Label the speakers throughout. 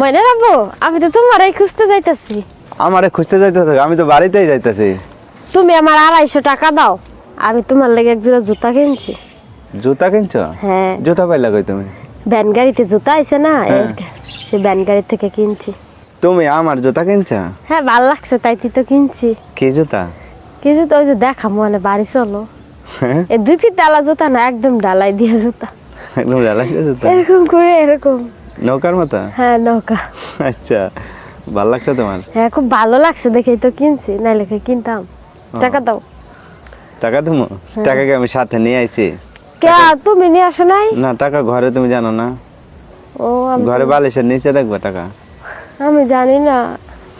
Speaker 1: ময়না আমি তো তোমারই খুঁজতে যাইতাছি।
Speaker 2: আমারে খুঁজতে যাইতেছে আমি তো বাড়িতেই যাইতেছি।
Speaker 1: তুমি আমার আড়াইশো টাকা দাও আমি তোমার লেগে এক জোড়া জুতা কিনছি।
Speaker 2: জুতা কিনছ?
Speaker 1: হ্যাঁ।
Speaker 2: জুতা পাইলা কই তুমি?
Speaker 1: ভ্যান গাড়িতে জুতা আছে না
Speaker 2: হ্যাঁ।
Speaker 1: সে ভ্যান গাড়ি থেকে কিনছি।
Speaker 2: তুমি আমার জুতা কিনছ?
Speaker 1: হ্যাঁ ভালো লাগছে তাই তুই তো কিনছি।
Speaker 2: কি জুতা?
Speaker 1: কিছু তো ওই যে দেখা মনে বাড়ি চলো।
Speaker 2: হ্যাঁ।
Speaker 1: এই দুই ফিট ডালা জুতা না একদম ডালাই দিয়ে জুতা।
Speaker 2: একদম রেলাক্স জুতা।
Speaker 1: এরকম করে এরকম।
Speaker 2: নৌকার মতো?
Speaker 1: হ্যাঁ নৌকা।
Speaker 2: আচ্ছা ভালো লাগছে তোমার?
Speaker 1: হ্যাঁ খুব ভালো লাগছে দেখেই তো কিনছি নাইলে কি কিনতাম? টাকা দাও।
Speaker 2: টাকা তুমি? টাকা কি আমি সাথে নিয়ে আইছি?
Speaker 1: কে তুমি নিয়ে আসো নাই?
Speaker 2: না টাকা ঘরে তুমি জানো না।
Speaker 1: ও
Speaker 2: ঘরে বালিশের নিচে দেখবে টাকা।
Speaker 1: আমি জানি না।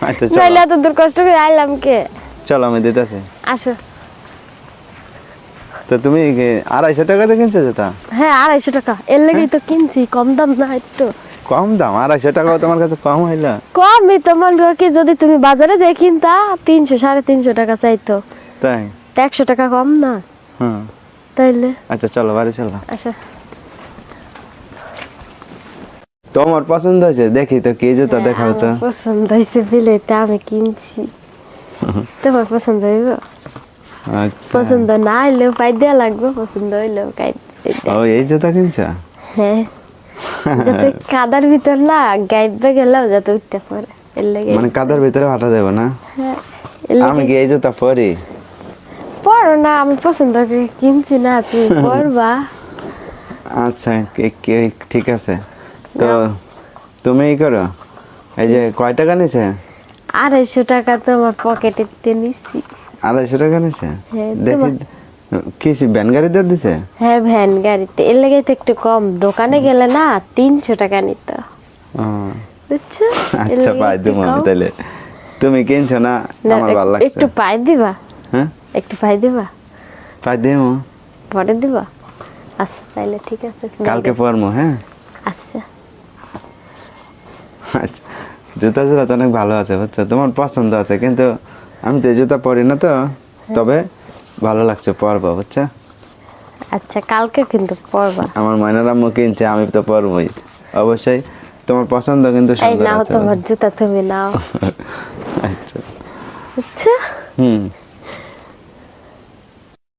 Speaker 2: আচ্ছা চলো।
Speaker 1: নাইলে এত দূর কষ্ট করে আইলাম কে?
Speaker 2: চলো আমি দিতেছি।
Speaker 1: আসো।
Speaker 2: তো তুমি আড়াইশো টাকাতে কিনছো জুতা?
Speaker 1: হ্যাঁ আড়াইশো টাকা। এর লেগেই তো কিনছি কম দাম না একটু।
Speaker 2: কম দাম আড়াইশো টাকাও তোমার কাছে কম হইল।
Speaker 1: কমই তো মনে কি যদি তুমি বাজারে যে কিনতা তিনশো সাড়ে তিনশো টাকা চাইতো।
Speaker 2: তাই?
Speaker 1: তা একশো টাকা কম না।
Speaker 2: হুম।
Speaker 1: তাইলে?
Speaker 2: আচ্ছা চলো বাড়ি চলো।
Speaker 1: আসো
Speaker 2: তোমার পছন্দ হয়েছে? দেখি তো কি জুতা দেখাও তো।
Speaker 1: পছন্দ হয়েছে বিলেতে আমি কিনছি। তোমার পছন্দ হইব?
Speaker 2: আচ্ছা।
Speaker 1: পছন্দ না হইলেও পাই দেওয়া লাগবে পছন্দ হইলেও কাই
Speaker 2: ও এই জুতা কিনছো?
Speaker 1: হ্যাঁ। যাতে কাদার ভিতর না গাইবে গেলেও যাতে উঠতে পারে।
Speaker 2: মানে কাদার ভিতরে হাঁটা যাবে না?
Speaker 1: হ্যাঁ
Speaker 2: আমি
Speaker 1: লেগে
Speaker 2: কি এই জুতা পরি?
Speaker 1: পড়ো না আমি পছন্দ করে। কিনছি না তুমি
Speaker 2: আচ্ছা ঠিক আছে। তো তুমি করো এই যে কয় টাকা নিছে?
Speaker 1: আড়াইশো টাকা তো আমার পকেটে নিচ্ছি
Speaker 2: আড়াইশো টাকা নিছে?
Speaker 1: হ্যাঁ,
Speaker 2: দেখি কি ভ্যান গাড়ি দিয়ে দিছে?
Speaker 1: হ্যাঁ ভ্যান গাড়িতে। এর লেগে তো একটু কম। দোকানে গেলে না তিনশো টাকা নিত। বুঝছ?
Speaker 2: আচ্ছা পাই দিব তাহলে তুমি কিনছো না? আমার ভালো লাগছে।
Speaker 1: একটু পাই দিবা?
Speaker 2: হ্যাঁ?
Speaker 1: একটু পাই দিবা?
Speaker 2: পাই দিও
Speaker 1: পরে দিবা? আচ্ছা তাইলে ঠিক আছে
Speaker 2: কালকে পরমো হ্যাঁ?
Speaker 1: আচ্ছা।
Speaker 2: আচ্ছা জুতা জুতা তো অনেক ভালো আছে বুঝছ? তোমার পছন্দ আছে কিন্তু আমি তো জুতা পরি না তো। তবে ভালো লাগছে পড়ব বুঝছ?
Speaker 1: আচ্ছা কালকে কিন্তু পড়বা
Speaker 2: আমার মাইনার আম্মু কিনছে আমি তো পরবই। অবশ্যই তোমার পছন্দ কিন্তু
Speaker 1: এই
Speaker 2: সুন্দর
Speaker 1: নাও
Speaker 2: আছে
Speaker 1: তোমার জুতা তুমি নাও।
Speaker 2: আচ্ছা।
Speaker 1: আচ্ছা।
Speaker 2: হুম।